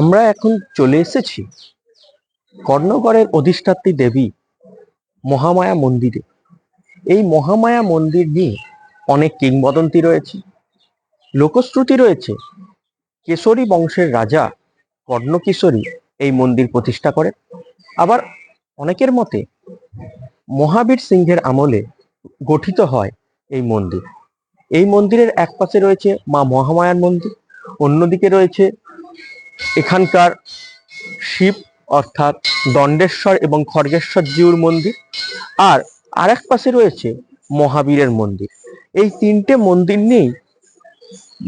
আমরা এখন চলে এসেছি কর্ণগড়ের অধিষ্ঠাত্রী দেবী মহামায়া মন্দিরে। এই মহামায়া মন্দির নিয়ে অনেক কিংবদন্তি রয়েছে। লোকশ্রুতি রয়েছে, কেশরী বংশের রাজা কর্ণকিশোরী এই মন্দির প্রতিষ্ঠা করেন। আবার অনেকের মতে মহাবীর সিংহের আমলে গঠিত হয় এই মন্দির। এই মন্দিরের এক পাশে রয়েছে মা মহামায়ার মন্দির অন্যদিকে রয়েছে এখানকার শিব, অর্থাৎ দণ্ডেশ্বর এবং খড়গেশ্বর জিউর মন্দির। আর আরেক পাশে রয়েছে মহাবীরের মন্দির। এই তিনটে মন্দির নিয়েই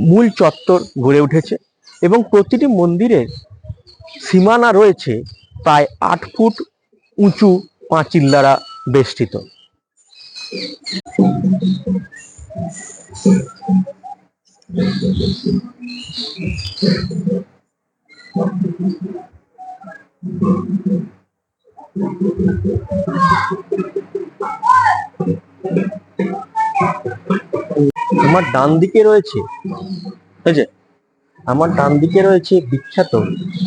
মূল চত্বর গড়ে উঠেছে এবং প্রতিটি মন্দিরের সীমানা রয়েছে প্রায় আট ফুট উঁচু পাঁচিল দ্বারা বেষ্টিত। আমার ডান দিকে রয়েছে আছে আমার ডান দিকে রয়েছে বিখ্যাত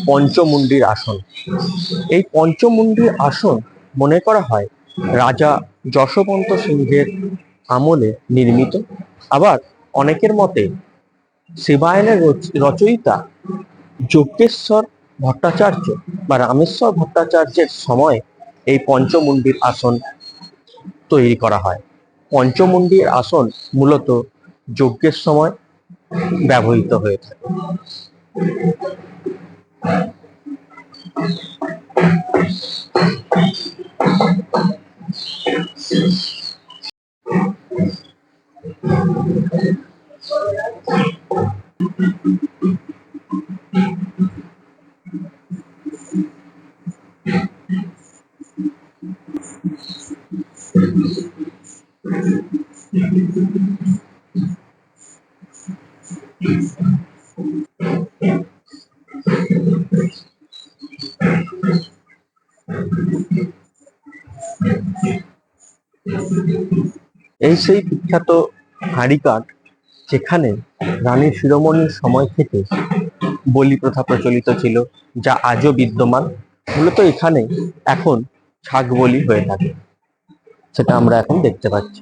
পঞ্চমুন্ডির আসন। এই পঞ্চমুন্ডির আসন মনে করা হয় রাজা যশবন্ত সিংহের আমলে নির্মিত। আবার অনেকের মতে শিবায়নের রচ- রচয়িতা যজ্ঞেশ্বর ভট্টাচার্য বা রামেশ্বর ভট্টাচার্যের সময় এই পঞ্চমুণ্ডির আসন তৈরি করা হয়। পঞ্চমুণ্ডির আসন মূলত যজ্ঞের সময় ব্যবহৃত হয়ে থাকে। এই সেই বিখ্যাত হাঁড়িকাঠ যেখানে রানী শিরোমণির সময় থেকে বলি প্রথা প্রচলিত ছিল, যা আজও বিদ্যমান। মূলত এখানে এখন ছাগ বলি হয়ে থাকে। সেটা আমরা এখন দেখতে পাচ্ছি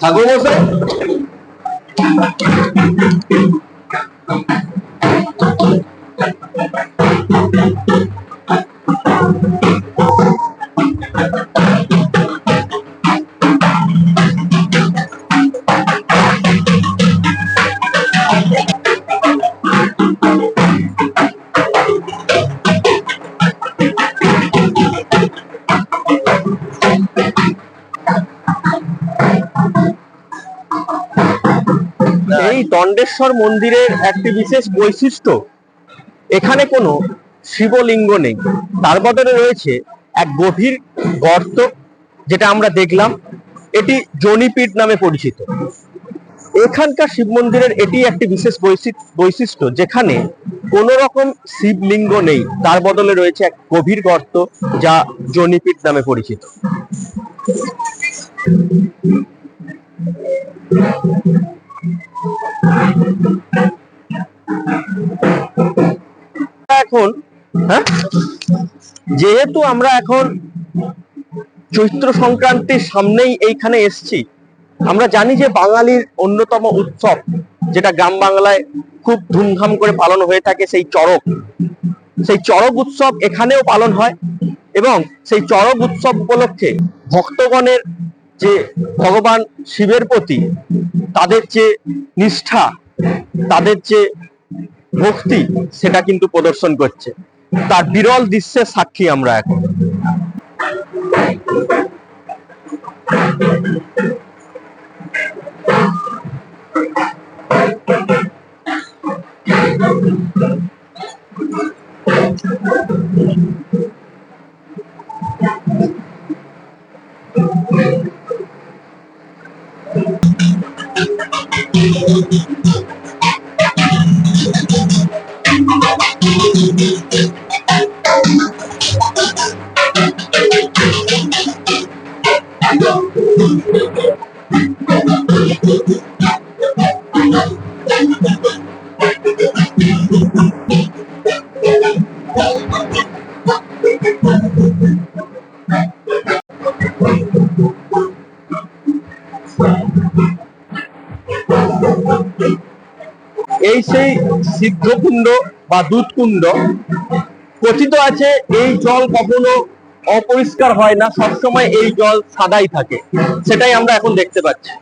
다고보세 দণ্ডেশ্বর মন্দিরের একটি বিশেষ বৈশিষ্ট্য, এখানে কোনো শিবলিঙ্গ নেই। তার বদলে রয়েছে এক গভীর গর্ত, যেটা আমরা দেখলাম। এটি জনিপীঠ নামে পরিচিত। এখানকার শিব মন্দিরের এটি একটি বিশেষ বৈশি- বৈশিষ্ট্য, যেখানে কোনো রকম শিবলিঙ্গ নেই। তার বদলে রয়েছে এক গভীর গর্ত, যা জনিপীঠ নামে পরিচিত। এখন হ্যাঁ? যেহেতু আমরা এখন চৈত্র সংক্রান্তির সামনেই এইখানে এসছি, আমরা জানি যে বাঙালির অন্যতম উৎসব, যেটা গ্রাম বাংলায় খুব ধুমধাম করে পালন হয়ে থাকে, সেই চড়ক। সেই চড়ক উৎসব এখানেও পালন হয় এবং সেই চড়ক উৎসব উপলক্ষে ভক্তগণের যে ভগবান শিবের প্রতি তাদের যে নিষ্ঠা, তাদের যে ভক্তি, সেটা কিন্তু প্রদর্শন করছে। তার বিরল দৃশ্যের সাক্ষী আমরা এখন। এই সেই সিদ্ধকুণ্ড বা দুধকুণ্ড। কথিত আছে, এই জল কখনো অপরিষ্কার হয় না, সবসময় এই জল সাদাই থাকে। সেটাই আমরা এখন দেখতে পাচ্ছি।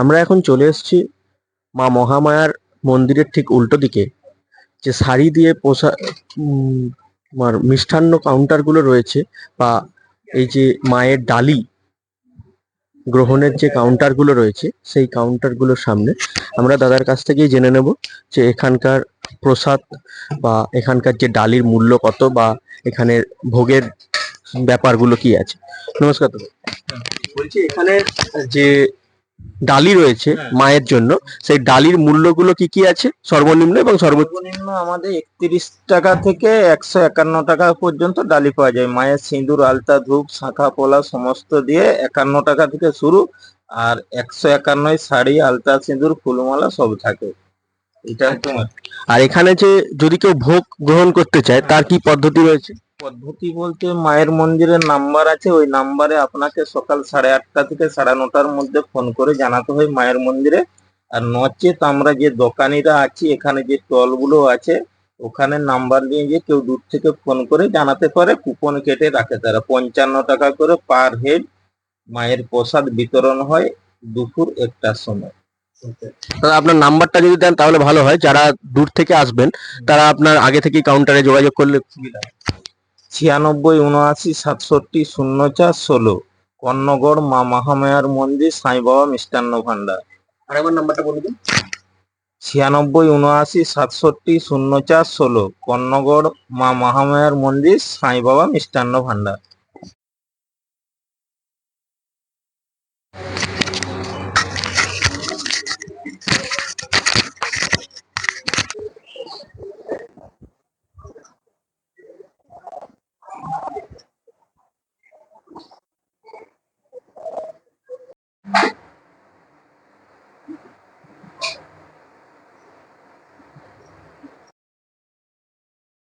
আমরা এখন চলে এসেছি মা মহামায়ার মন্দিরের ঠিক উল্টো দিকে, যে শাড়ি দিয়ে পোষা মিষ্টান্ন কাউন্টারগুলো রয়েছে, বা এই যে মায়ের ডালি গ্রহণের যে কাউন্টারগুলো রয়েছে, সেই কাউন্টারগুলোর সামনে আমরা দাদার কাছ থেকেই জেনে নেব যে এখানকার প্রসাদ বা এখানকার যে ডালির মূল্য কত বা এখানের ভোগের ব্যাপারগুলো কি আছে। নমস্কার দাদা। বলছি এখানে যে ডালি রয়েছে মায়ের জন্য। সেই ডালির মূল্যগুলো কি কি আছে? সর্বনিম্ন এবং সর্বনিম্ন আমাদের একত্রিশ টাকা থেকে একশো একান্ন টাকা পর্যন্ত ডালি পাওয়া যায়। মায়ের সিঁদুর আলতা ধূপ শাখা পোলা সমস্ত দিয়ে একান্ন টাকা থেকে শুরু। আর একশো একান্নয় শাড়ি আলতা সিঁদুর ফুলমালা সব থাকে। এটা তোমার আর এখানে যে যদি কেউ ভোগ গ্রহণ করতে চায় তার কি পদ্ধতি রয়েছে? পদ্ধতি বলতে মায়ের মন্দিরের নাম্বার আছে, ওই নাম্বারে আপনাকে সকাল সাড়ে আটটা থেকে সাড়ে নটার মধ্যে ফোন করে জানাতে হয় মায়ের মন্দিরে। আর নচেত আমরা যে দোকানিরা আছি, এখানে যে স্টলগুলো আছে, ওখানে নাম্বার নিয়ে গিয়ে কেউ দূর থেকে ফোন করে জানাতে পারে কুপন কেটে রাখে তারা। পঞ্চান্ন টাকা করে পার হেড মায়ের প্রসাদ বিতরণ হয় দুপুর একটার সময়। আপনার নাম্বারটা যদি দেন তাহলে ভালো হয়, যারা দূর থেকে আসবেন, তারা আপনার আগে থেকে কাউন্টারে যোগাযোগ করলে সুবিধা। ছিয়ানব্বই উনআশি সাতষট্টি শূন্য চার ষোলো। কর্ণগড় মা মহামায়ার মন্দির সাই বাবা মিষ্টান্ন ভান্ডার। আরেকবার নাম্বারটা বলে দিন। ছিয়ানব্বই উনআশি সাতষট্টি শূন্য চার ষোলো। কর্ণগড় মা মহামায়ার মন্দির সাই বাবা মিষ্টান্ন ভান্ডার।